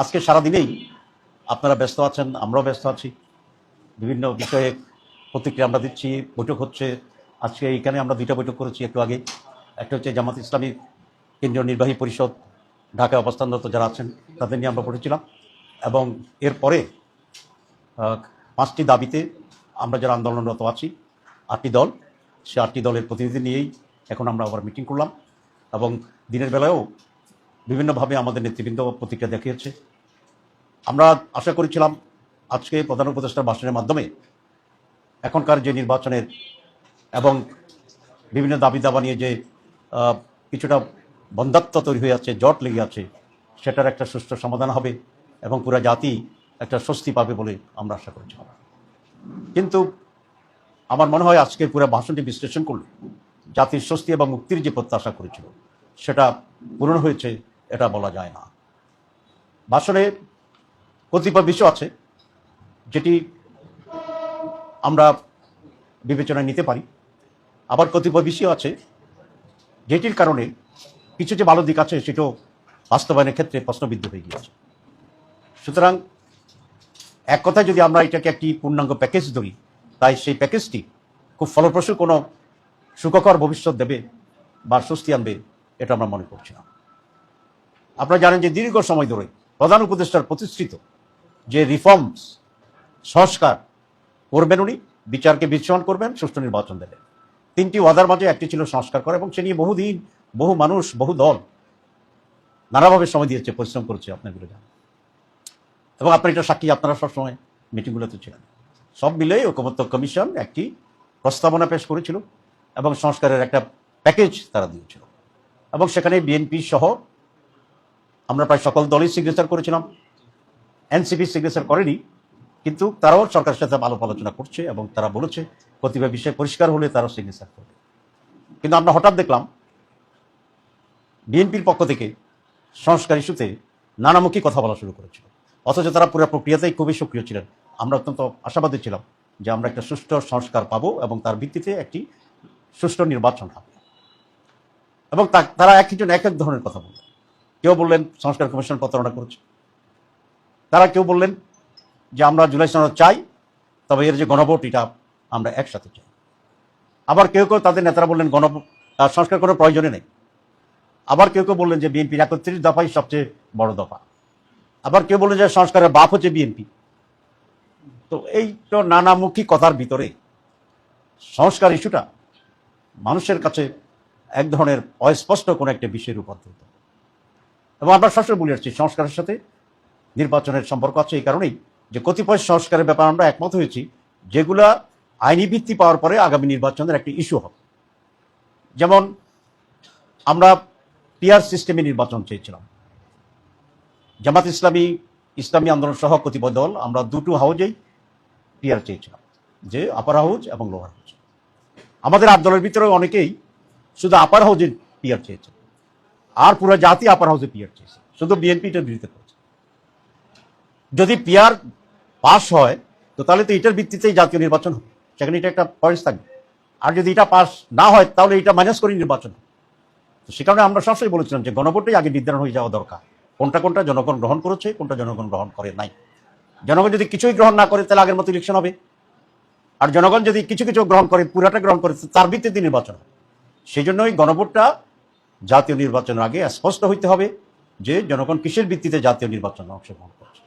আজকে সারাদিনেই আপনারা ব্যস্ত আছেন, আমরাও ব্যস্ত আছি। বিভিন্ন বিষয়ে প্রতিক্রিয়া আমরা দিচ্ছি, বৈঠক হচ্ছে। আজকে এইখানে আমরা দুইটা বৈঠক করেছি একটু আগে। একটা হচ্ছে জামাত ইসলামী কেন্দ্রীয় নির্বাহী পরিষদ ঢাকায় অবস্থানরত যারা আছেন, তাদের নিয়ে আমরা পড়েছিলাম এবং এরপরে পাঁচটি দাবিতে আমরা যারা আন্দোলনরত আছি, আটটি দল, সে আটটি দলের প্রতিনিধি নিয়েই এখন আমরা আবার মিটিং করলাম। এবং দিনের বেলায়ও বিভিন্নভাবে আমাদের নেতৃবৃন্দ প্রতিক্রিয়া দেখিয়েছে। আমরা আশা করেছিলাম আজকে প্রধান উপদেষ্টার ভাষণের মাধ্যমে এখনকার যে নির্বাচনের এবং বিভিন্ন দাবি দাবা নিয়ে যে কিছুটা বন্ধাত্ম তৈরি হয়ে আছে, জট লেগে আছে, সেটার একটা সুষ্ঠু সমাধান হবে এবং পুরা জাতি একটা স্বস্তি পাবে বলে আমরা আশা করেছিলাম। কিন্তু আমার মনে হয় আজকের পুরো ভাষণটি বিশ্লেষণ করলে জাতির স্বস্তি এবং মুক্তির যে প্রত্যাশা করেছিল, সেটা পূরণ হয়েছে এটা বলা যায় না। ভাষণে কতিপয় বিষয় আছে যেটি আমরা বিবেচনায় নিতে পারি। আবার কতিপয় বিষয় আছে যেটির কারণে কিছু যে ভালো দিক আছে সেটাও বাস্তবায়নের ক্ষেত্রে প্রশ্নবিদ্ধ হয়ে গিয়েছে। সুতরাং এক কথায় যদি আমরা এটাকে একটি পূর্ণাঙ্গ প্যাকেজ ধরি, তাই সেই প্যাকেজটি খুব ফলপ্রসূ কোনো সুখকর ভবিষ্যৎ দেবে বা স্বস্তি আনবে, এটা আমরা মনে করছি না। আপনারা জানেন যে দীর্ঘ সময় ধরে প্রধান উপদেষ্টার প্রতিষ্ঠিত যে রিফর্মস সংস্কার করবেন উনি, বিচারকে বিচ্ছমান করবেন, সুষ্ঠু নির্বাচন দেবেন। তিনটি ওয়াদার মাঝে একটি ছিল সংস্কার করা এবং সে নিয়ে বহুদিন বহু মানুষ, বহু দল নানাভাবে সময় দিয়েছে, পরিশ্রম করেছে আপনাগুলো জানেন। এবং আপনার এটা সাক্ষী, আপনারা সবসময় মিটিংগুলোতে ছিলেন। সব মিলে ঐকমত্য কমিশন একটি প্রস্তাবনা পেশ করেছিল এবং সংস্কারের একটা প্যাকেজ তারা দিয়েছিল। এবং সেখানে বিএনপি সহ আমরা প্রায় সকল দলই সিগনেচার করেছিলাম। এনসিপি সিগনেচার করেনি, কিন্তু তারাও সরকারের সাথে আলাপ আলোচনা করছে এবং তারা বলেছে প্রতিভা বিষয় পরিষ্কার হলে তারাও সিগনেচার করবে। কিন্তু আমরা হঠাৎ দেখলাম বিএনপির পক্ষ থেকে সংস্কার ইস্যুতে নানামুখী কথা বলা শুরু করেছিল। অথচ তারা পুরো প্রক্রিয়াতেই খুবই সক্রিয় ছিলেন। আমরা অত্যন্ত আশাবাদী ছিলাম যে আমরা একটা সুষ্ঠু সংস্কার পাবো এবং তার ভিত্তিতে একটি সুষ্ঠু নির্বাচন হবে। এবং তারা এক একজন এক এক ধরনের কথা বললেন। কেউ বললেন সংস্কার কমিশন প্রতারণা করেছে। তারা কেউ বললেন যে আমরা জুলাই সনদ চাই, তবে এর যে গণভোট, এটা আমরা একসাথে চাই। আবার কেউ কেউ তাদের নেতারা বললেন গণ সংস্কার কোনো প্রয়োজনে নেই। আবার কেউ কেউ বললেন যে বিএনপির একত্রিশ দফাই সবচেয়ে বড় দফা। আবার কেউ বললেন যে সংস্কারের বাপ হচ্ছে বিএনপি। তো এই তো নানামুখী কথার ভিতরে সংস্কার ইস্যুটা মানুষের কাছে এক ধরনের অস্পষ্ট কোনো একটা বিষয়ের রূপান্তরিত এবং আমরা সবসময় বলে আসছি, সংস্কারের সাথে নির্বাচনের সম্পর্ক আছে এই কারণেই যে কতিপয় সংস্কারের ব্যাপারে আমরা একমত হয়েছি, যেগুলা আইনি ভিত্তি পাওয়ার পরে আগামী নির্বাচনের একটি ইস্যু হবে। যেমন আমরা পিআর সিস্টেমে নির্বাচন চেয়েছিলাম। জামাত ইসলামী ইসলামী আন্দোলন সহ কতিপয় দল আমরা দুটো হাউজেই পিআর চেয়েছিলাম, যে আপার হাউজ এবং লোয়ার হাউজ আমাদের আট দলের ভিতরে অনেকেই শুধু আপার হাউজে পিআর চেয়েছে আর পুরো জাতি আপার হাউসে পিআর চেয়েছে শুধু বিএনপি এটার বিরুদ্ধে করেছে। যদি পিআর পাস হয়, তো তাহলে তো এটার ভিত্তিতেই জাতীয় নির্বাচন হবে। সেখানে এটা একটা পয়েন্ট থাকবে। আর যদি এটা পাস না হয়, তাহলে এটা মাইনাস করে নির্বাচন তো সে কারণে আমরা সবসময় বলেছিলাম যে গণভোটেই আগে নির্ধারণ হয়ে যাওয়া দরকার। কোনটা কোনটা জনগণ গ্রহণ করেছে, কোনটা জনগণ গ্রহণ করে নাই। জনগণ যদি কিছুই গ্রহণ না করে, তাহলে আগের মতো ইলেকশন হবে। আর জনগণ যদি কিছু কিছু গ্রহণ করে, পুরাটা গ্রহণ করে, তার ভিত্তিতে নির্বাচন হবে। সেই জন্যই গণভোটটা জাতীয় নির্বাচনের আগে স্পষ্ট হইতে হবে যে জনগণ কিসের ভিত্তিতে জাতীয় নির্বাচনে অংশগ্রহণ করছে।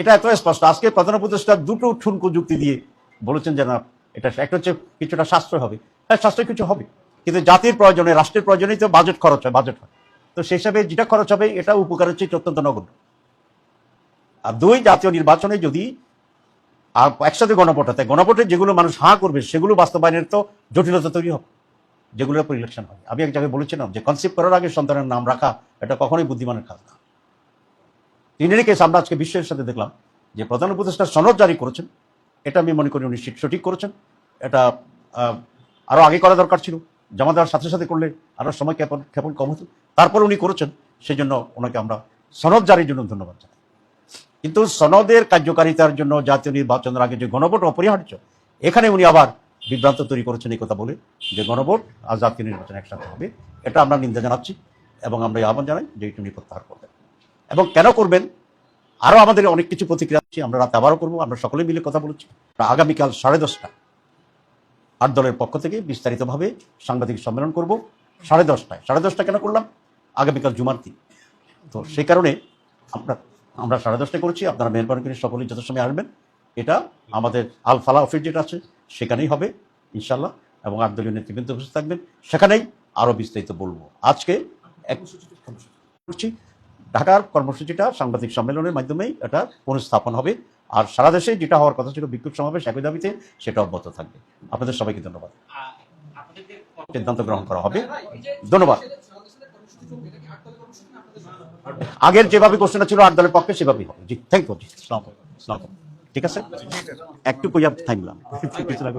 এটা এত স্পষ্ট। আজকে প্রধান উপদেষ্টা দুটো ঠুনকো যুক্তি দিয়ে বলেছেন যে না, এটা একটা হচ্ছে কিছুটা সাশ্রয় হবে। হ্যাঁ সাশ্রয় কিছু হবে। কিন্তু জাতির প্রয়োজনে, রাষ্ট্রের প্রয়োজনেই তো বাজেট খরচ হয়, বাজেট হয়। তো সেই হিসাবে যেটা খরচ হবে, এটা উপকার হচ্ছে অত্যন্ত নগণ্য। আর দুই, জাতীয় নির্বাচনে যদি আর একসাথে গণভোট হয় গণভোটে যেগুলো মানুষ হাঁ করবে, সেগুলো বাস্তবায়নের তো জটিলতা তৈরি হবে। যেগুলোর উপর ইলেকশন হয়। আমি এক জায়গায় বলেছিলাম যে কনসেপ্ট করার আগে সন্তানের নাম রাখা এটা কখনোই বুদ্ধিমানের কাজ না। তিনি কেস আমরা আজকে বিশ্বের সাথে দেখলাম যে প্রধান উপদেষ্টা সনদ জারি করেছেন। এটা আমি মনে করি উনি সঠিক- করেছেন। এটা আরও আগে করা দরকার ছিল। জমা দেওয়ার সাথে সাথে করলে আরও সময় ক্ষেপণ ক্ষেপণ কম হতো। তারপর উনি করেছেন সেই জন্য ওনাকে আমরা সনদ জারির জন্য ধন্যবাদ জানাই। কিন্তু সনদের কার্যকারিতার জন্য জাতীয় নির্বাচনের আগে যে গণভোট অপরিহার্য, এখানে উনি আবার বিভ্রান্ত তৈরি করেছেন এই কথা বলে যে গণভোট আর জাতীয় নির্বাচন একসাথে হবে। এটা আমরা নিন্দা জানাচ্ছি এবং আমরা এই আহ্বান জানাই যে এটি উনি প্রত্যাহার করবেন। এবং কেন করবেন? আরও আমাদের অনেক কিছু প্রতিক্রিয়া আছে, আমরা রাতে আবারও করব, আমরা সকলে মিলে কথা বলেছি। আগামীকাল সাড়ে দশটা আট দলের পক্ষ থেকে বিস্তারিতভাবে সাংবাদিক সম্মেলন করব। সাড়ে দশটায়। সাড়ে দশটা কেন করলাম? আগামীকাল জুমার দিন। তো সেই কারণে আমরা আমরা সাড়ে দশটায় করেছি। আপনারা মেহরবানি করে সকলেই যথাসময় আসবেন। এটা আমাদের আল ফালা অফিস যেটা আছে, সেখানেই হবে ইনশাল্লাহ এবং আট দলীয় নেতৃবৃন্দ উপস্থিত থাকবেন। সেখানেই আরও বিস্তারিত বলব। আজকে করছি। ঢাকার কর্মসূচিটা সাংবাদিক সম্মেলনের মাধ্যমেই এটা পুনঃস্থাপন হবে। আর সারা দেশে যেটা হওয়ার কথা ছিল বিক্ষোভ সমাবেশ, একই দাবিতে সেটা অব্যাহত থাকবে। আপনাদের সবাইকে ধন্যবাদ। সিদ্ধান্ত গ্রহণ করা হবে। ধন্যবাদ। আগের যেভাবে কোশ্চেনটা ছিল, আট দলের পক্ষে সেভাবেই হবে। জি থ্যাংক ইউ জি সালাম সালাম ঠিক আছে? একটু কইয়া থাকলাম। কিছু না